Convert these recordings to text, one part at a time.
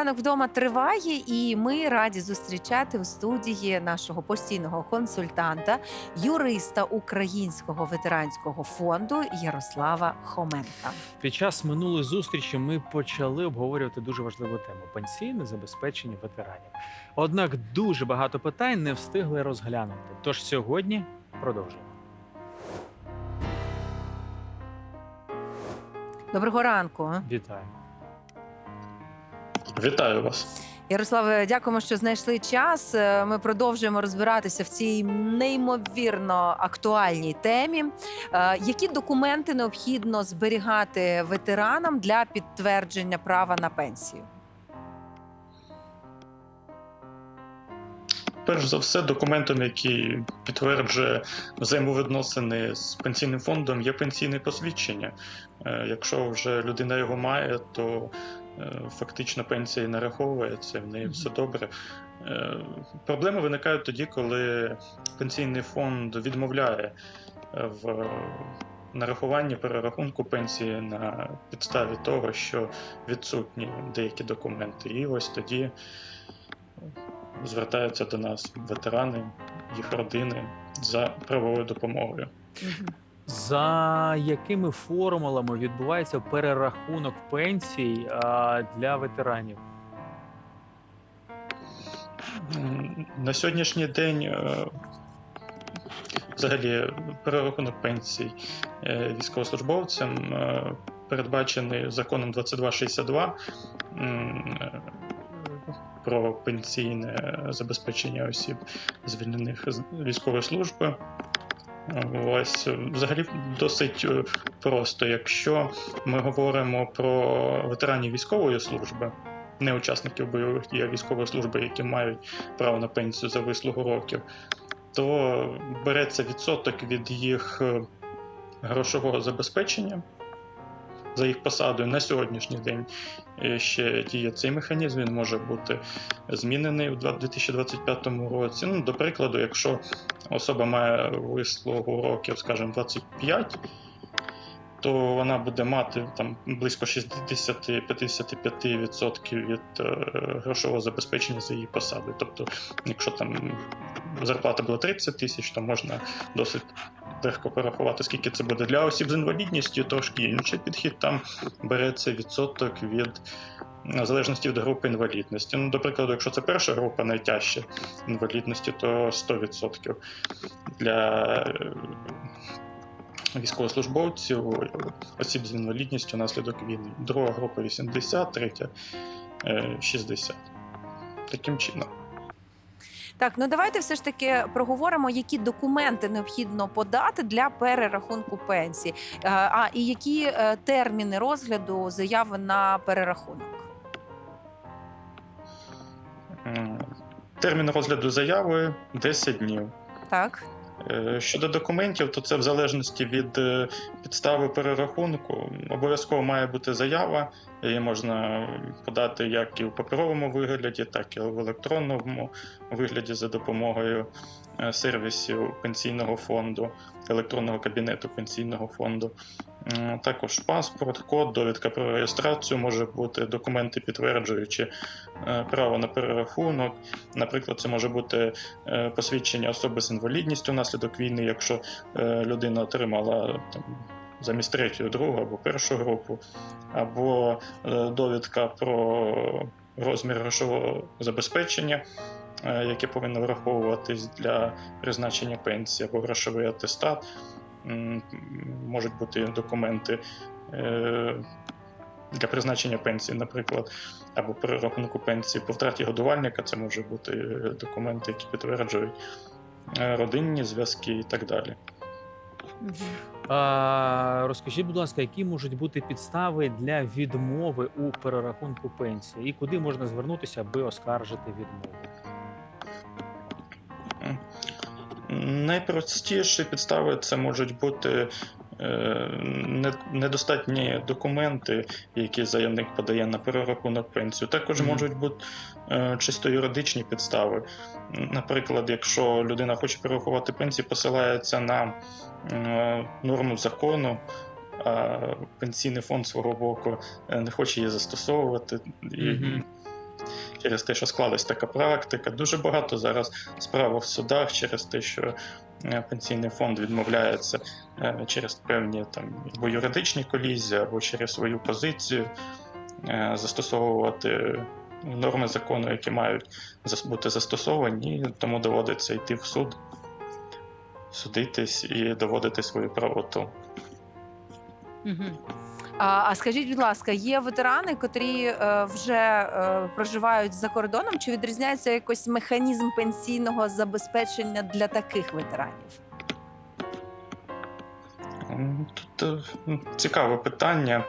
Ранок вдома триває, і ми раді зустрічати у студії нашого постійного консультанта, юриста Українського ветеранського фонду Ярослава Хоменка. Під час минулої зустрічі ми почали обговорювати дуже важливу тему пенсійне забезпечення ветеранів. Однак дуже багато питань не встигли розглянути. Тож сьогодні продовжуємо. Доброго ранку, Вітаю. Вітаю вас. Ярославе. Дякуємо, що знайшли час. Е, Ми продовжуємо розбиратися в цій неймовірно актуальній темі. Е, Які документи необхідно зберігати ветеранам для підтвердження права на пенсію? Перш за все, документом, який підтверджує взаємовідносини з пенсійним фондом, є пенсійне посвідчення. Е, Якщо вже людина його має, то фактично пенсія і нараховується, в неї все добре. Е, Проблеми виникають тоді, коли пенсійний фонд відмовляє е, в нарахуванні перерахунку пенсії на підставі того, що відсутні деякі документи. І ось тоді звертаються до нас ветерани, їх родини за правовою допомогою. За якими формулами відбувається перерахунок пенсій для ветеранів? На сьогоднішній день е, взагалі перерахунок пенсій е, військовослужбовцям е, передбачений законом 2262 е, про пенсійне забезпечення осіб, звільнених з військової служби. Ось взагалі досить е, просто. Якщо ми говоримо про ветеранів військової служби, не учасників бойових дій, а військової служби, які мають право на пенсію за вислугу років, то береться відсоток від їх е, грошового забезпечення за їх посадою на сьогоднішній день е, ще діє цей механізм. Він може бути змінений у 2025 році. Ну, до прикладу, якщо особа має вислугу років, скажімо, 25, то вона буде мати там близько 60-55% від е, грошового забезпечення за її посадою. Тобто, якщо там зарплата була 30 тисяч, то можна досить легко порахувати, скільки це буде для осіб з інвалідністю, трошки інший підхід. Там береться відсоток від в залежності від групи інвалідності. Ну, до прикладу, якщо це перша група найтяжча інвалідності, то 100% для е, військовослужбовців, осіб з інвалідністю внаслідок війни. Друга група 80, третя е, 60. Таким чином. Так, ну давайте все ж таки проговоримо, які документи необхідно подати для перерахунку пенсії, Е, а і які е, терміни розгляду заяви на перерахунок. Термін розгляду заяви 10 днів. Так, Щодо документів, то це в залежності від е, підстави перерахунку. Обов'язково має бути заява. Її можна подати як і в паперовому вигляді, так і в електронному вигляді за допомогою е, сервісів пенсійного фонду, електронного кабінету пенсійного фонду. Також паспорт, код, довідка про реєстрацію може бути документи, підтверджуючи е, право на перерахунок. Наприклад, це може бути е, посвідчення особи з інвалідністю внаслідок війни, якщо е, людина отримала там. Замість третю, другу або першу групу, або довідка про розмір грошового забезпечення, яке повинно враховуватись для призначення пенсії, або грошовий атестат. Можуть бути документи е, для призначення пенсії, наприклад, або перерахунку пенсії по втраті годувальника. Це може бути документи, які підтверджують е, родинні зв'язки і так далі. А, розкажіть, будь ласка, які можуть бути підстави для відмови у перерахунку пенсії, і куди можна звернутися, аби оскаржити відмову? Найпростіші підстави це можуть бути е, недостатні документи, які заявник подає на перерахунок пенсію. Також можуть бути е, чисто юридичні підстави. Наприклад, якщо людина хоче перерахувати пенсію, посилається на е, норму закону. А пенсійний фонд свого боку не хоче її застосовувати, Мгм. Через те, що склалась така практика. Дуже багато зараз справ в судах через те, що е, пенсійний фонд відмовляється е, через певні там або юридичні колізії, або через свою позицію е, застосовувати норми закону, які мають бути застосовані, тому доводиться йти в суд, судитись і доводити свою правоту. Мгм. А, а скажіть, будь ласка, є ветерани, котрі е, вже е, проживають за кордоном, чи відрізняється якось механізм пенсійного забезпечення для таких ветеранів? Тут е, цікаве питання.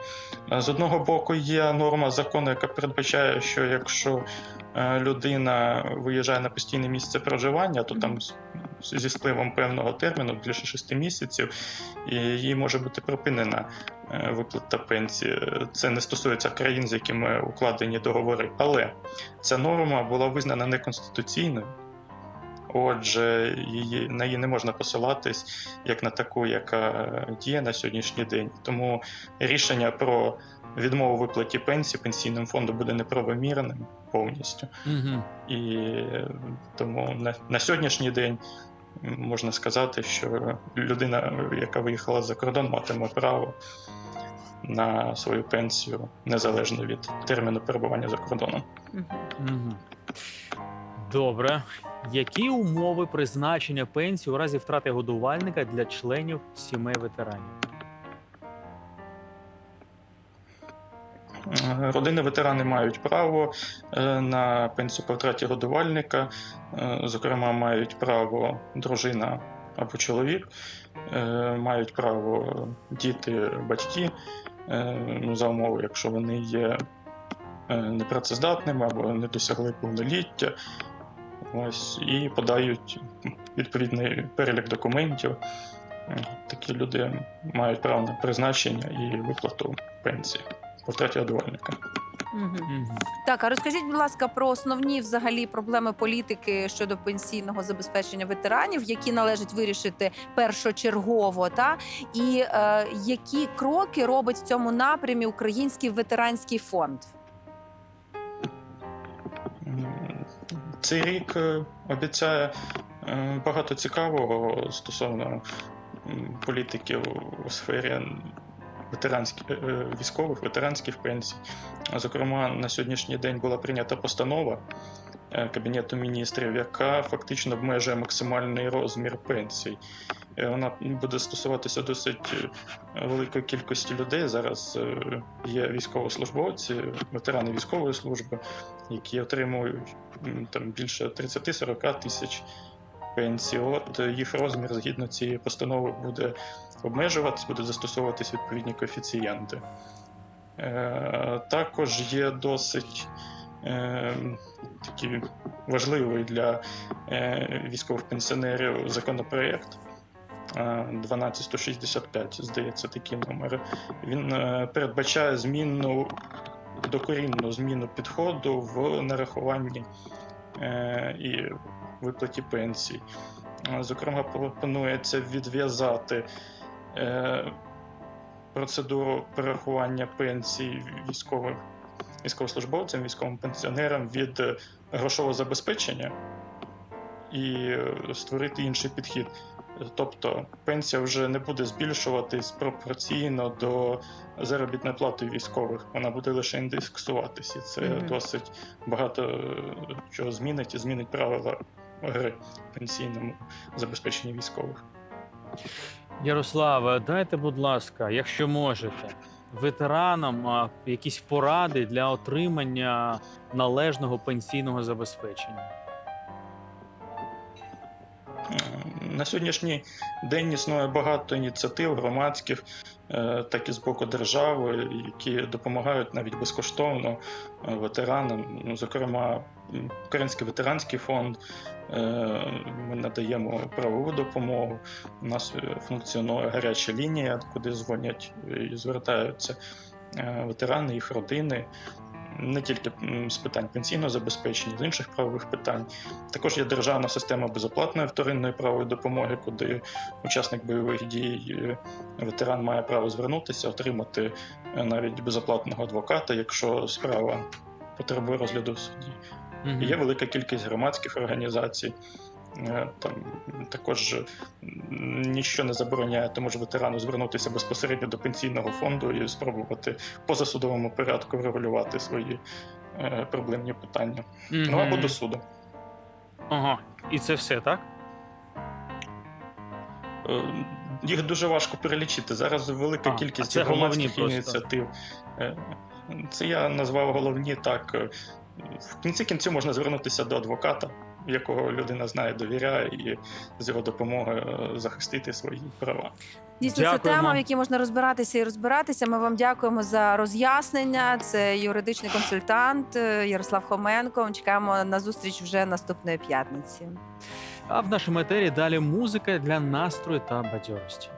З одного боку, є норма закону, яка передбачає, що якщо людина виїжджає на постійне місце проживання, то там зі спливом певного терміну більше 6 місяців, і їй може бути припинена е, виплата пенсії. Це не стосується країн, з якими укладені договори. Але ця норма була визнана неконституційною. Отже, її, на її не можна посилатись як на таку, яка діє на сьогоднішній день. Тому рішення про відмову виплаті пенсії пенсійним фонду буде неправомірним повністю. Угу. І тому на, на сьогоднішній день можна сказати, що людина, яка виїхала за кордон, матиме право на свою пенсію незалежно від терміну перебування за кордоном. Добре. Які умови призначення пенсії у разі втрати годувальника для членів сімей ветеранів? Родини ветерани мають право е, на пенсію по втраті годувальника. Е, Зокрема, мають право дружина або чоловік, е, мають право діти, батьки, е, ну, за умови, якщо вони є е, непрацездатними або не досягли повноліття. Ось, і подають відповідний перелік документів. Е, Такі люди мають право на призначення і виплату пенсії по втраті годувальника. Угу. Так, а розкажіть, будь ласка, про основні взагалі проблеми політики щодо пенсійного забезпечення ветеранів, які належить вирішити першочергово, та і е, які кроки робить в цьому напрямі Український ветеранський фонд? Цей рік е, обіцяє е, багато цікавого стосовно м, політиків у сфері ветеранських е, військових ветеранських пенсій. Зокрема, на сьогоднішній день була прийнята постанова е, Кабінету міністрів, яка фактично обмежує максимальний розмір пенсій. Е, Вона буде стосуватися досить е, великої кількості людей. Зараз е, є військовослужбовці, ветерани військової служби, які отримують там більше 30-40 тисяч пенсій. От е, їх розмір згідно цієї постанови буде обмежуватись, будуть застосовуватись відповідні коефіцієнти. Е, також є досить е, такий важливий для військових пенсіонерів законопроєкт. е, 12165, здається, такий номер. Він передбачає зміну докорінну зміну підходу в нарахуванні і виплаті пенсій. Е, Зокрема, пропонується відв'язати е, процедуру перерахування пенсій військових військовослужбовцям, військовим пенсіонерам від е, грошового забезпечення і е, створити інший підхід. Тобто пенсія вже не буде збільшуватись пропорційно до заробітної плати військових, вона буде лише індексуватись, і це Мгм. досить багато е, чого змінить і змінить правила гри в пенсійному забезпеченні військових. Ярославе, дайте, будь ласка, якщо можете, ветеранам якісь поради для отримання належного пенсійного забезпечення. На сьогоднішній день існує багато ініціатив громадських, е, так і з боку держави, які допомагають навіть безкоштовно е, ветеранам. Ну, Зокрема, Український ветеранський фонд. е, Ми надаємо правову допомогу. У нас функціонує гаряча лінія, куди дзвонять і звертаються ветерани, їх родини. Не тільки з питань пенсійного забезпечення, з інших правових питань. Також є державна система безоплатної вторинної правової допомоги, куди учасник бойових дій, е, ветеран має право звернутися, отримати е, навіть безоплатного адвоката, якщо справа потребує розгляду в суді. Мгм. Є велика кількість громадських організацій. Е, Там також нічого не забороняє тому ж ветерану звернутися безпосередньо до пенсійного фонду і спробувати позасудовому порядку врегулювати свої е, проблемні питання. Ну або до суду. Ага. І це все, так? Е, Їх дуже важко перелічити. Зараз велика А, а кількість головні громадських ініціатив. Е, Це я назвав головні так. В кінці кінців можна звернутися до адвоката, якого людина знає, довіряє, і з його допомогою е, захистити свої права. Дійсно, це Дякуємо. тема, в якій можна розбиратися і розбиратися. Ми вам дякуємо за роз'яснення. Це юридичний консультант е, Ярослав Хоменко. Чекаємо на зустріч вже наступної п'ятниці. А в нашому етері далі музика для настрою та бадьорості.